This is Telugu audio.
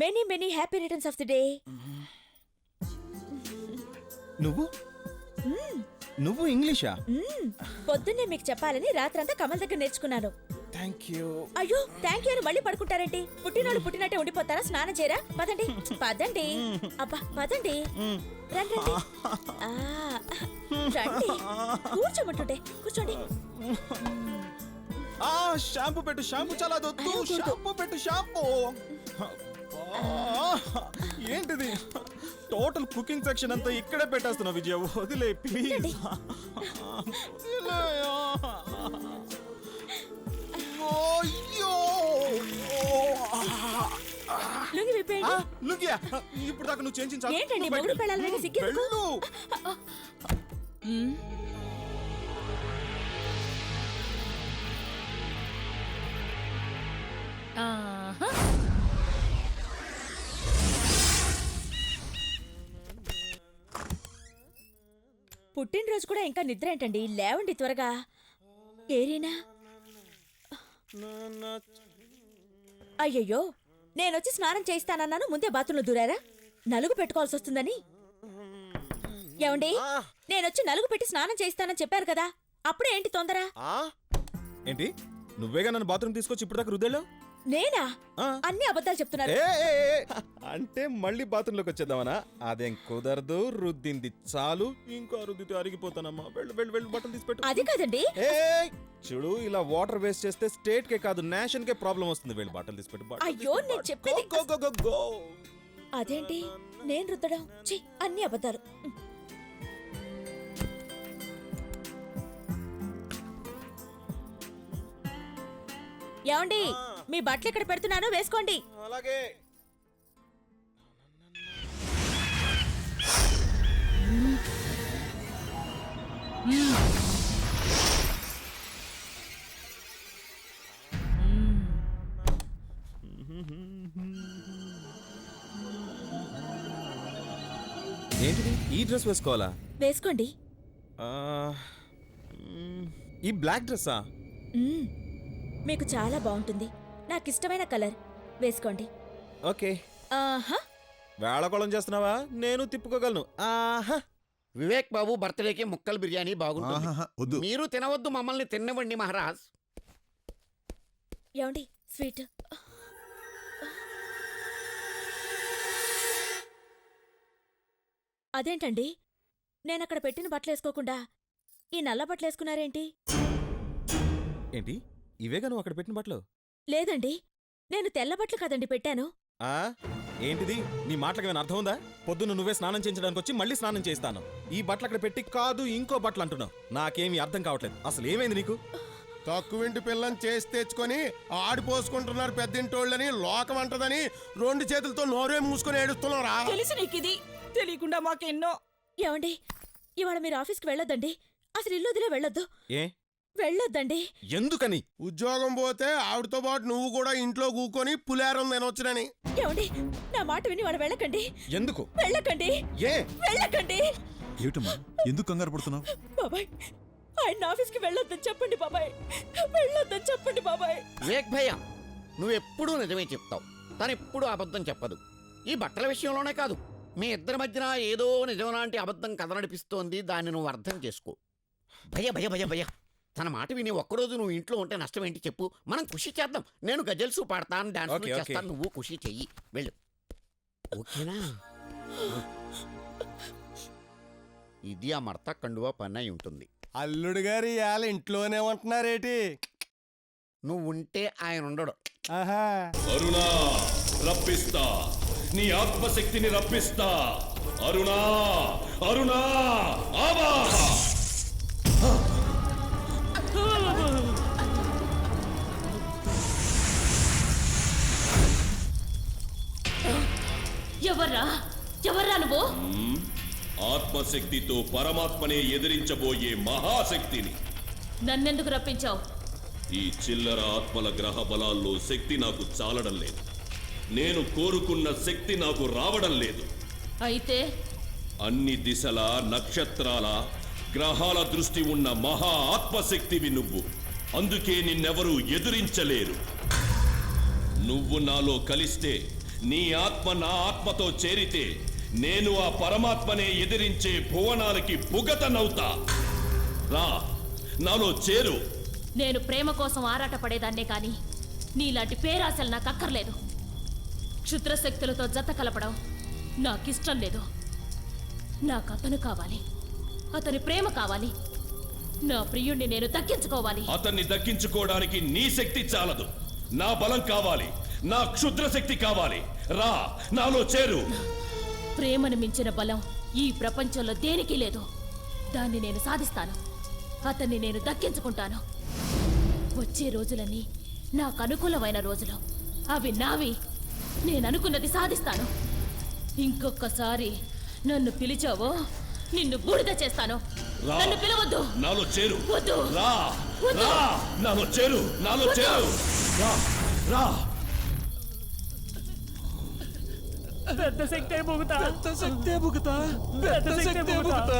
Many many happy returns of the day నువ్వు? నువ్వు ఇంగ్లీషా? పొద్దున్నే మీకు చెప్పాలని రాత్రంతా కమల్ దగ్గర నేర్చుకున్నాను. థ్యాంక్ యూ అయ్యో థ్యాంక్ యూ అని మళ్ళీ పడుకుంటారేంటి? పుట్టినోళ్ళు పుట్టినట్టే ఉండిపోతారా? స్నానం చేయరా? పదండి. పదండి. అబ్బా పదండి. రండి రండి. ఆ, రండి. కూర్చోమంటుంటే కూర్చోండి. ఆ షాంపూ పెట్టు షాంపూ చాలా దొద్దు అయ్యో. షాంపూ పెట్టు షాంపూ. ఏంటిది? టోటల్ కుకింగ్ సెక్షన్ అంతా ఇక్కడే పెట్టేస్తున్నా విజయ. వదిలే ప్లీజ్ లుంగి విప్పేయండి. లుకియా ఇప్పుడు దాకా నువ్వు చేయించాలి ఏంటండి, మొగుడు పెళ్ళాల మీద సిగ్గెందుకు? వెళ్ళు. ఆహా. పుట్టినరోజు కూడా ఇంకా నిద్ర ఏంటండి? లేవండి త్వరగా. ఏరీనా? అయ్యయ్యో నేనొచ్చి స్నానం చేయిస్తానన్నాను ముందే బాత్రూంలో దూరారా? నలుగు పెట్టుకోవాల్సి వస్తుందని. ఏమండి? నేనొచ్చి నలుగు పెట్టి స్నానం చేయిస్తానని చెప్పారు కదా అప్పుడే ఏంటి తొందర? ఏంటి? నువ్వేగా నన్ను బాత్రూమ్ తీసుకొచ్చి ఇప్పుడు దాకా రుద్దేలో నేనా? అన్ని అబద్ధాలు చెప్తున్నారు. అంటే మళ్ళీ బాత్రూమ్లోకి వచ్చేద్దామనా? అదేం కుదరదు రుద్దింది చాలు. ఇంకో రుద్దితే అరిగిపోతానమ్మా. వెళ్ళు వెళ్ళు వెళ్ళు బట్టలు తీసి పెట్టు అది కాదండి! చూడు ఇలా వాటర్ వేస్ట్ చేస్తే స్టేట్ కే కాదు నేషన్ కే ప్రాబ్లం వస్తుంది. వెళ్ళి బట్టలు తీసి పెట్టు బట్టలు అయ్యో. నేను చెప్పేది-. అదేంటి? నేను రుద్దడం? ఛీ అన్ని అబద్ధాలు. ఏమండి? మీ బట్టలు ఇక్కడ పెడుతున్నాను వేసుకోండి. అలాగే. ఏంటిది? ఈ డ్రెస్ వేసుకోవాలా? వేసుకోండి. ఆ, మ్, ఈ బ్లాక్ డ్రెస్సా? మ్మ్. మీకు చాలా బాగుంటుంది. నాకు ఇష్టమైన కలర్. వేసుకోండి. ఓకే. ఆహా. వేళకోళం చేస్తున్నావా? నేను తిప్పుకోగలను. ఆహా. వివేక్ బాబు బర్త్డేకి ముక్కలు బిర్యానీ బాగుంటుంది. ఆహాహా, వద్దు. మీరు తినవద్దు మమ్మల్ని తిన్నవండి మహారాజ్. ఏమండి? స్వీట్. అదేంటండి? నేను అక్కడ పెట్టిన బట్టలు వేసుకోకుండా ఈ నల్ల బట్టలు వేసుకున్నారేంటి? ఏంటి? ఇవేగా నువ్వు అక్కడ పెట్టిన బట్టలు? లేదండి నేను తెల్ల బట్టలు కదండి పెట్టాను. ఆ? ఏంటిది? నీ మాటలకు ఏమైనా అర్థం ఉందా? పొద్దున్న నువ్వే స్నానం చేయించడానికి వచ్చి మళ్ళీ స్నానం చేస్తాను ఈ బట్టలు అక్కడ పెట్టి కాదు ఇంకో బట్టలు అంటున్నావు. నాకేమీ అర్థం కావట్లేదు. అసలు ఏమైంది నీకు? తక్కువింటి పిల్లని చేసి తెచ్చుకొని ఆడిపోసుకుంటున్నారు పెద్దింటోళ్ళని లోకం అంటదని రెండు చేతులతో నోరే మూసుకొని ఏడుస్తున్నారా తెలుసు నీకు ఇది తెలియకుండా మాకెన్నో. ఏమండి ఇవాళ మీరు ఆఫీస్కి వెళ్ళొద్దండి. అసలు ఇల్లు వదిలే వెళ్ళొద్దు. ఏ? వెళ్ళొద్దండి. ఎందుకని? ఉద్యోగం పోతే ఆవిడతో పాటు నువ్వు కూడా ఇంట్లో కూకొని పులేరం తినొచ్చునని. ఏమండి నా మాట విని వాడు వెళ్ళకండి. ఎందుకు? వెళ్ళకండి. ఏ? వెళ్ళకండి. ఏమిటమ్మా? ఎందుకు కంగారు పడుతున్నావు? బాబాయ్ ఆయన ఆఫీస్కి వెళ్ళొద్దని చెప్పండి బాబాయ్. వెళ్ళొద్దని చెప్పండి బాబాయ్. వివేక్ భయ్య నువ్వెప్పుడూ నిజమే చెప్తావు. తను ఎప్పుడూ అబద్ధం చెప్పదు. ఈ బట్టల విషయంలోనే కాదు. మీ ఇద్దరి మధ్యన ఏదో నిజం లాంటి అబద్ధం కథ నడిపిస్తోంది దాన్ని నువ్వు అర్థం చేసుకో. భయ భయ భయ భయ తన మాట విని ఒక్కరోజు నువ్వు ఇంట్లో ఉంటే నష్టం ఏంటి చెప్పు. మనం ఖుషి చేద్దాం. నేను గజల్సు పాడతాను డాన్స్. చేస్తాను నువ్వు ఖుషి చెయ్యి. వెళ్ళు. ఓకేనా? ఇది ఆ మర్త కండువా పని అయి ఉంటుంది. అల్లుడు గారు ఇవాళ ఇంట్లోనే ఉంటున్నారేటి? నువ్వు ఉంటే ఆయన ఉండడు. ఆహా. అరుణా రప్పిస్తా. నీ ఆత్మశక్తిని రప్పిస్తా. అరుణా అరుణా ఆవా ఎవర్రా? ఎవర్రా నువ్వు? ఆత్మశక్తితో పరమాత్మనే ఎదిరించబోయే మహాశక్తిని. నన్నెందుకు రప్పించావు? ఈ చిల్లర ఆత్మల గ్రహ బలాల్లో శక్తి నాకు చాలడం లేదు. నేను కోరుకున్న శక్తి నాకు రావడం లేదు. అయితే? అన్ని దిశల నక్షత్రాల గ్రహాల దృష్టి ఉన్న మహా ఆత్మశక్తివి నువ్వు. అందుకే నిన్నెవరూ ఎదురించలేరు. నువ్వు నాలో కలిస్తే నీ ఆత్మ నా ఆత్మతో చేరితే నేను ఆ పరమాత్మనే ఎదిరించే భువనాలకి పుగతనవుతా రా నాలో చేరు. నేను ప్రేమ కోసం ఆరాట పడేదాన్నే కాని నీలాంటి పేరాశలు నాకు అక్కర్లేదు. క్షుద్రశక్తులతో జత కలపడం నాకిష్టం లేదు. నాకు అతను కావాలి. అతని ప్రేమ కావాలి. నా ప్రియుణ్ణి నేను దక్కించుకోవాలి. అతన్ని దక్కించుకోవడానికి నీ శక్తి చాలదు. నా బలం కావాలి. నా క్షుద్ర శక్తి కావాలి. రా నాలో చేరు. ప్రేమను మించిన బలం ఈ ప్రపంచంలో దేనికి లేదు. దాన్ని నేను సాధిస్తాను. అతన్ని నేను దక్కించుకుంటాను. వచ్చే రోజులన్నీ నాకు అనుకూలమైన రోజులు. అవి నావి. నేను అనుకున్నది సాధిస్తాను. ఇంకొకసారి నన్ను పిలిచావో నిన్ను బూడిద చేస్తాను. నన్ను పిలవద్దు. నాలో చేరు. వద్దు. రా. రా. నాలో చేరు. నాలో. చేరు. రా. రా. పెద్ద శక్తే బుగుతా పెద్ద శక్తే బుగుతా పెద్ద శక్తే బుగుతా